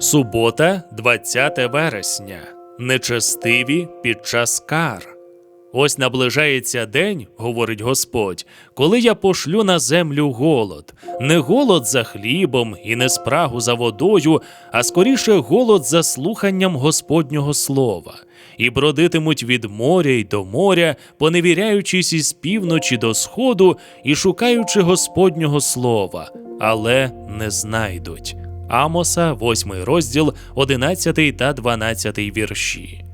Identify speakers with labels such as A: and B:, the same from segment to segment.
A: Субота, 20 вересня. Нечестиві під час кар. Ось наближається день, говорить Господь, коли я пошлю на землю голод, не голод за хлібом і не спрагу за водою, а скоріше голод за слуханням Господнього слова, і бродитимуть від моря й до моря, поневіряючись із півночі до сходу і шукаючи Господнього слова, але не знайдуть. Амоса, 8 розділ, 11 та 12 вірші.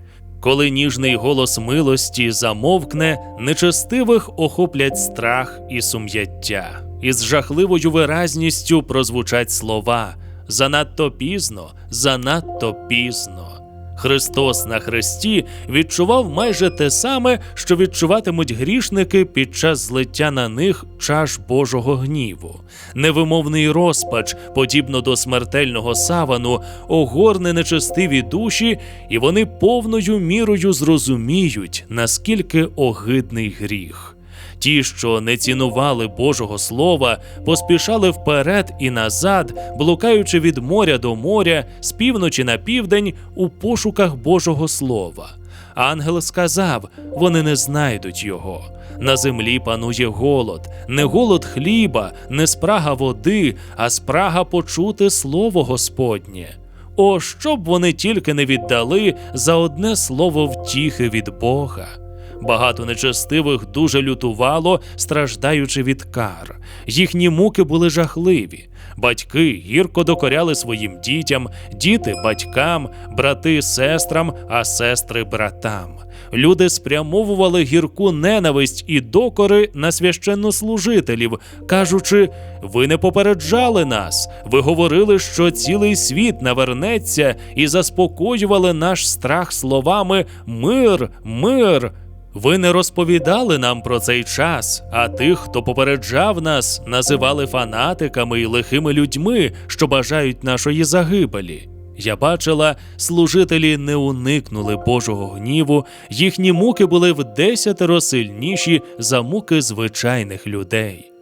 A: Коли ніжний голос милості замовкне, нечестивих охоплять страх і сум'яття, і з жахливою виразністю прозвучать слова занадто пізно, занадто пізно. Христос на хресті відчував майже те саме, що відчуватимуть грішники під час злиття на них чаш Божого гніву. Невимовний розпач, подібно до смертельного савану, огорне нечестиві душі, і вони повною мірою зрозуміють, наскільки огидний гріх. Ті, що не цінували Божого Слова, поспішали вперед і назад, блукаючи від моря до моря, з півночі на південь у пошуках Божого Слова. Ангел сказав: вони не знайдуть його. На землі панує голод, не голод хліба, не спрага води, а спрага почути слово Господнє. О, щоб вони тільки не віддали за одне слово втіхи від Бога. Багато нечестивих дуже лютувало, страждаючи від кар. Їхні муки були жахливі. Батьки гірко докоряли своїм дітям, діти батькам, брати сестрам, а сестри братам. Люди спрямовували гірку ненависть і докори на священнослужителів, кажучи: ви не попереджали нас, ви говорили, що цілий світ навернеться, і заспокоювали наш страх словами Мир, мир. Ви не розповідали нам про цей час, а тих, хто попереджав нас, називали фанатиками і лихими людьми, що бажають нашої загибелі. Я бачила, служителі не уникнули Божого гніву, їхні муки були в десятеро сильніші за муки звичайних людей.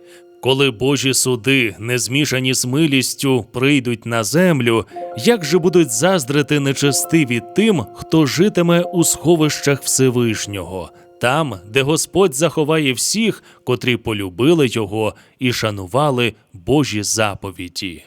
A: Коли Божі суди, не змішані з милістю, прийдуть на землю, як же будуть заздрити нечестиві тим, хто житиме у сховищах Всевишнього, там, де Господь заховає всіх, котрі полюбили його і шанували Божі заповіді.